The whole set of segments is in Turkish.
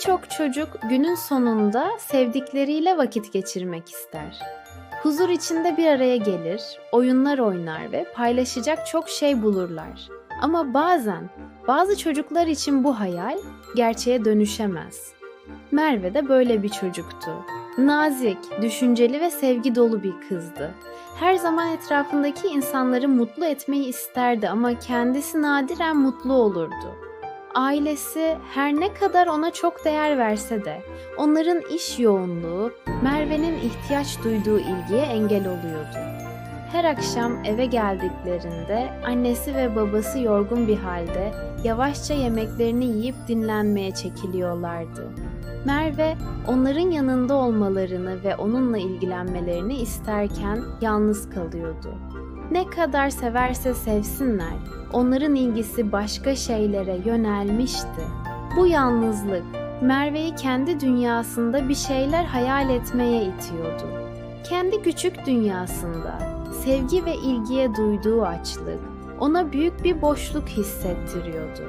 Birçok çocuk günün sonunda sevdikleriyle vakit geçirmek ister. Huzur içinde bir araya gelir, oyunlar oynar ve paylaşacak çok şey bulurlar. Ama bazen bazı çocuklar için bu hayal gerçeğe dönüşemez. Merve de böyle bir çocuktu. Nazik, düşünceli ve sevgi dolu bir kızdı. Her zaman etrafındaki insanları mutlu etmeyi isterdi ama kendisi nadiren mutlu olurdu. Ailesi her ne kadar ona çok değer verse de onların iş yoğunluğu Merve'nin ihtiyaç duyduğu ilgiye engel oluyordu. Her akşam eve geldiklerinde annesi ve babası yorgun bir halde yavaşça yemeklerini yiyip dinlenmeye çekiliyorlardı. Merve onların yanında olmalarını ve onunla ilgilenmelerini isterken yalnız kalıyordu. Ne kadar severse sevsinler, onların ilgisi başka şeylere yönelmişti. Bu yalnızlık Merve'yi kendi dünyasında bir şeyler hayal etmeye itiyordu. Kendi küçük dünyasında sevgi ve ilgiye duyduğu açlık ona büyük bir boşluk hissettiriyordu.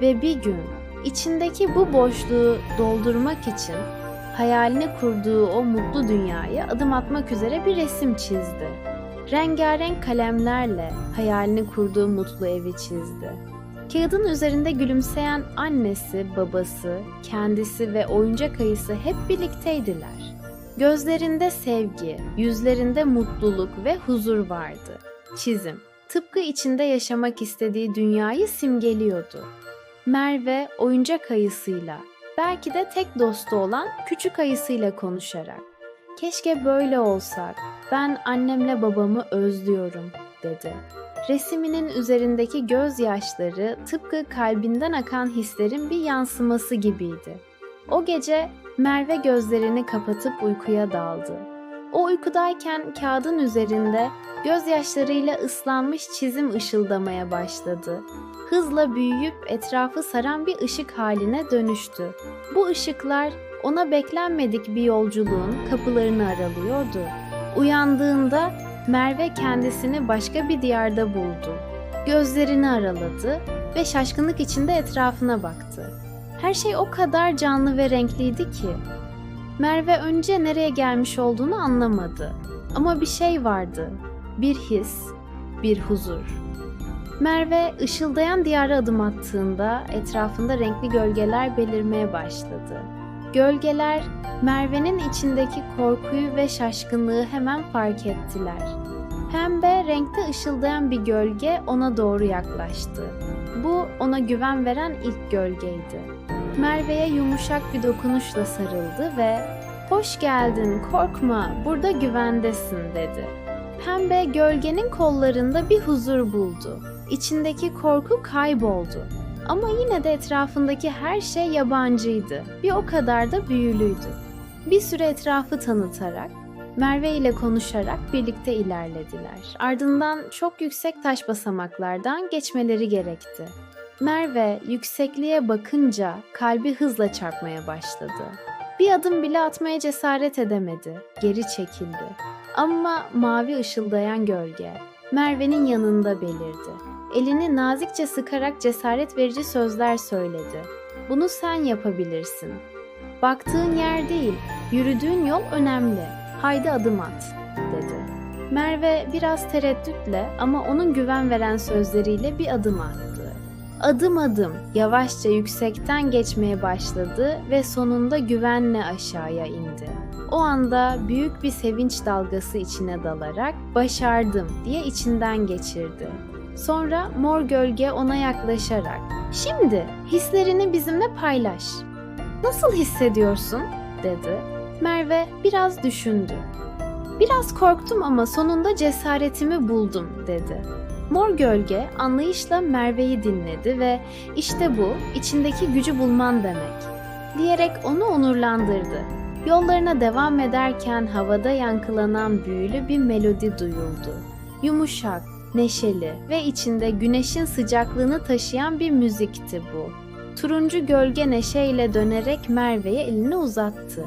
Ve bir gün içindeki bu boşluğu doldurmak için hayalini kurduğu o mutlu dünyaya adım atmak üzere bir resim çizdi. Rengarenk kalemlerle hayalini kurduğu mutlu evi çizdi. Kağıdın üzerinde gülümseyen annesi, babası, kendisi ve oyuncak ayısı hep birlikteydiler. Gözlerinde sevgi, yüzlerinde mutluluk ve huzur vardı. Çizim, tıpkı içinde yaşamak istediği dünyayı simgeliyordu. Merve oyuncak ayısıyla, belki de tek dostu olan küçük ayısıyla konuşarak Keşke böyle olsak. Ben annemle babamı özlüyorum, dedi. Resiminin üzerindeki gözyaşları tıpkı kalbinden akan hislerin bir yansıması gibiydi. O gece Merve gözlerini kapatıp uykuya daldı. O uykudayken kağıdın üzerinde gözyaşlarıyla ıslanmış çizim ışıldamaya başladı. Hızla büyüyüp etrafı saran bir ışık haline dönüştü. Bu ışıklar ona beklenmedik bir yolculuğun kapılarını aralıyordu. Uyandığında Merve kendisini başka bir diyarda buldu. Gözlerini araladı ve şaşkınlık içinde etrafına baktı. Her şey o kadar canlı ve renkliydi ki. Merve önce nereye gelmiş olduğunu anlamadı. Ama bir şey vardı. Bir his, bir huzur. Merve ışıldayan diyara adım attığında etrafında renkli gölgeler belirmeye başladı. Gölgeler Merve'nin içindeki korkuyu ve şaşkınlığı hemen fark ettiler. Pembe renkte ışıldayan bir gölge ona doğru yaklaştı. Bu ona güven veren ilk gölgeydi. Merve'ye yumuşak bir dokunuşla sarıldı ve "Hoş geldin, korkma, burada güvendesin." dedi. Pembe gölgenin kollarında bir huzur buldu. İçindeki korku kayboldu. Ama yine de etrafındaki her şey yabancıydı. Bir o kadar da büyülüydü. Bir süre etrafı tanıtarak, Merve ile konuşarak birlikte ilerlediler. Ardından çok yüksek taş basamaklardan geçmeleri gerekti. Merve yüksekliğe bakınca kalbi hızla çarpmaya başladı. Bir adım bile atmaya cesaret edemedi. Geri çekildi. Ama mavi ışıldayan gölge Merve'nin yanında belirdi. Elini nazikçe sıkarak cesaret verici sözler söyledi. Bunu sen yapabilirsin. Baktığın yer değil, yürüdüğün yol önemli. Haydi adım at, dedi. Merve biraz tereddütle ama onun güven veren sözleriyle bir adım attı. Adım adım yavaşça yüksekten geçmeye başladı ve sonunda güvenle aşağıya indi. O anda büyük bir sevinç dalgası içine dalarak başardım diye içinden geçirdi. Sonra mor gölge ona yaklaşarak "Şimdi hislerini bizimle paylaş. Nasıl hissediyorsun?" dedi. Merve biraz düşündü. Biraz korktum ama sonunda cesaretimi buldum dedi. Mor gölge anlayışla Merve'yi dinledi ve işte bu içindeki gücü bulman demek diyerek onu onurlandırdı. Yollarına devam ederken havada yankılanan büyülü bir melodi duyuldu. Yumuşak, neşeli ve içinde güneşin sıcaklığını taşıyan bir müzikti bu. Turuncu gölge neşeyle dönerek Merve'ye elini uzattı.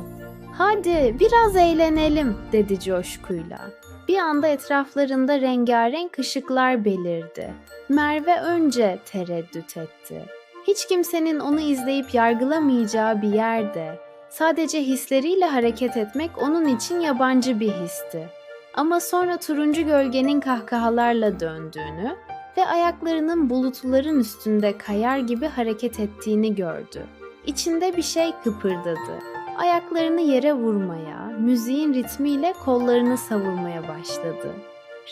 Hadi biraz eğlenelim dedi coşkuyla. Bir anda etraflarında rengarenk ışıklar belirdi. Merve önce tereddüt etti. Hiç kimsenin onu izleyip yargılamayacağı bir yerde, sadece hisleriyle hareket etmek onun için yabancı bir histi. Ama sonra turuncu gölgenin kahkahalarla döndüğünü ve ayaklarının bulutların üstünde kayar gibi hareket ettiğini gördü. İçinde bir şey kıpırdadı. Ayaklarını yere vurmaya, müziğin ritmiyle kollarını savurmaya başladı.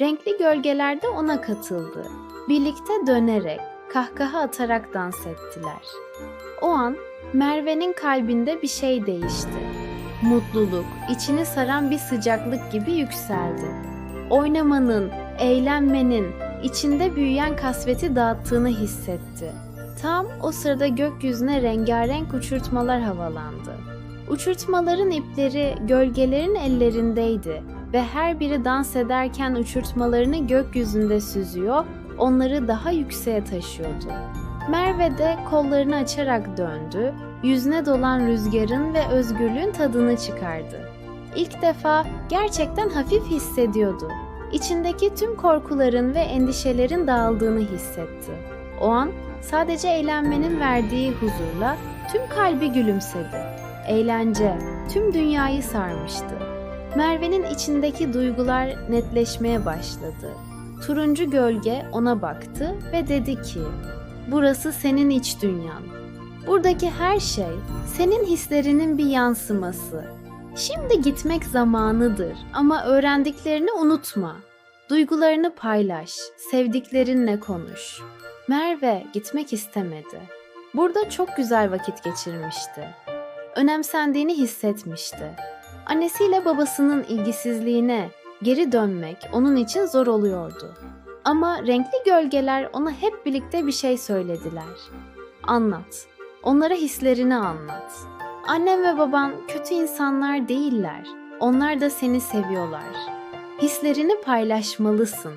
Renkli gölgeler de ona katıldı. Birlikte dönerek, kahkaha atarak dans ettiler. O an Merve'nin kalbinde bir şey değişti. Mutluluk, içini saran bir sıcaklık gibi yükseldi. Oynamanın, eğlenmenin, içinde büyüyen kasveti dağıttığını hissetti. Tam o sırada gökyüzüne rengarenk uçurtmalar havalandı. Uçurtmaların ipleri gölgelerin ellerindeydi ve her biri dans ederken uçurtmalarını gökyüzünde süzüyor, onları daha yükseğe taşıyordu. Merve de kollarını açarak döndü, yüzüne dolan rüzgarın ve özgürlüğün tadını çıkardı. İlk defa gerçekten hafif hissediyordu. İçindeki tüm korkuların ve endişelerin dağıldığını hissetti. O an sadece eğlenmenin verdiği huzurla tüm kalbi gülümsedi. Eğlence tüm dünyayı sarmıştı. Merve'nin içindeki duygular netleşmeye başladı. Turuncu gölge ona baktı ve dedi ki, "Burası senin iç dünyan. Buradaki her şey senin hislerinin bir yansıması. Şimdi gitmek zamanıdır ama öğrendiklerini unutma. Duygularını paylaş, sevdiklerinle konuş." Merve gitmek istemedi. Burada çok güzel vakit geçirmişti. Önemsendiğini hissetmişti. Annesiyle babasının ilgisizliğine geri dönmek onun için zor oluyordu. Ama renkli gölgeler ona hep birlikte bir şey söylediler. Anlat. Onlara hislerini anlat. Annem ve baban kötü insanlar değiller. Onlar da seni seviyorlar. Hislerini paylaşmalısın.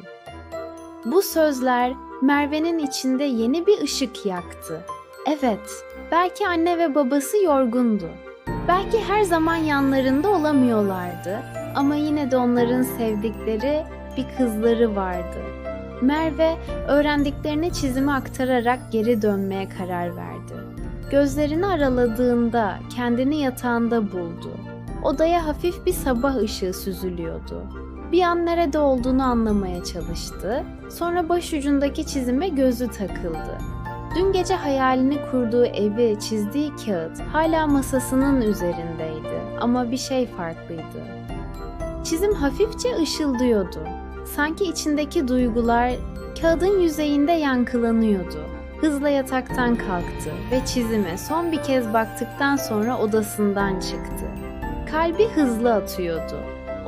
Bu sözler Merve'nin içinde yeni bir ışık yaktı. Evet, belki anne ve babası yorgundu. Belki her zaman yanlarında olamıyorlardı ama yine de onların sevdikleri bir kızları vardı. Merve öğrendiklerini çizime aktararak geri dönmeye karar verdi. Gözlerini araladığında kendini yatağında buldu. Odaya hafif bir sabah ışığı süzülüyordu. Bir an nerede olduğunu anlamaya çalıştı. Sonra başucundaki çizime gözü takıldı. Dün gece hayalini kurduğu evi çizdiği kağıt hala masasının üzerindeydi ama bir şey farklıydı. Çizim hafifçe ışıldıyordu. Sanki içindeki duygular kağıdın yüzeyinde yankılanıyordu. Hızla yataktan kalktı ve çizime son bir kez baktıktan sonra odasından çıktı. Kalbi hızlı atıyordu.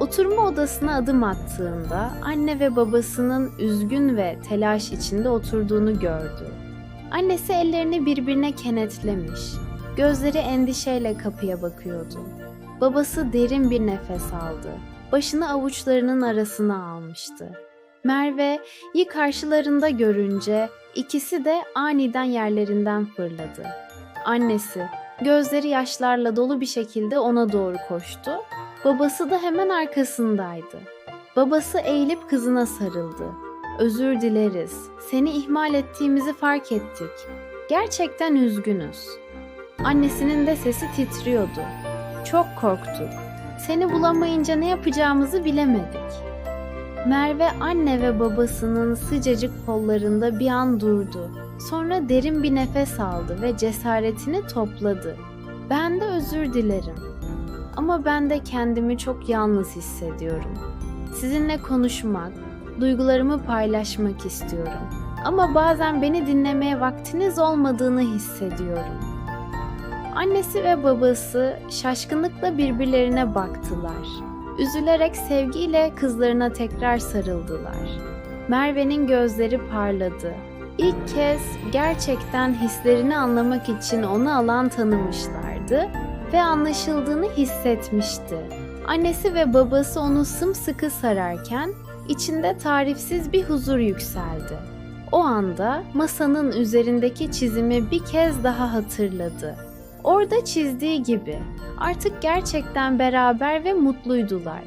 Oturma odasına adım attığında anne ve babasının üzgün ve telaş içinde oturduğunu gördü. Annesi ellerini birbirine kenetlemiş. Gözleri endişeyle kapıya bakıyordu. Babası derin bir nefes aldı. Başını avuçlarının arasına almıştı. Merve yi karşılarında görünce ikisi de aniden yerlerinden fırladı. Annesi gözleri yaşlarla dolu bir şekilde ona doğru koştu. Babası da hemen arkasındaydı. Babası eğilip kızına sarıldı. Özür dileriz. Seni ihmal ettiğimizi fark ettik. Gerçekten üzgünüz. Annesinin de sesi titriyordu. Çok korktuk. Seni bulamayınca ne yapacağımızı bilemedik. Merve anne ve babasının sıcacık kollarında bir an durdu. Sonra derin bir nefes aldı ve cesaretini topladı. Ben de özür dilerim. Ama ben de kendimi çok yalnız hissediyorum. Sizinle konuşmak, duygularımı paylaşmak istiyorum. Ama bazen beni dinlemeye vaktiniz olmadığını hissediyorum. Annesi ve babası şaşkınlıkla birbirlerine baktılar. Üzülerek sevgiyle kızlarına tekrar sarıldılar. Merve'nin gözleri parladı. İlk kez gerçekten hislerini anlamak için onu alan tanımışlardı ve anlaşıldığını hissetmişti. Annesi ve babası onu sımsıkı sararken içinde tarifsiz bir huzur yükseldi. O anda masanın üzerindeki çizimi bir kez daha hatırladı. Orada çizdiği gibi artık gerçekten beraber ve mutluydular.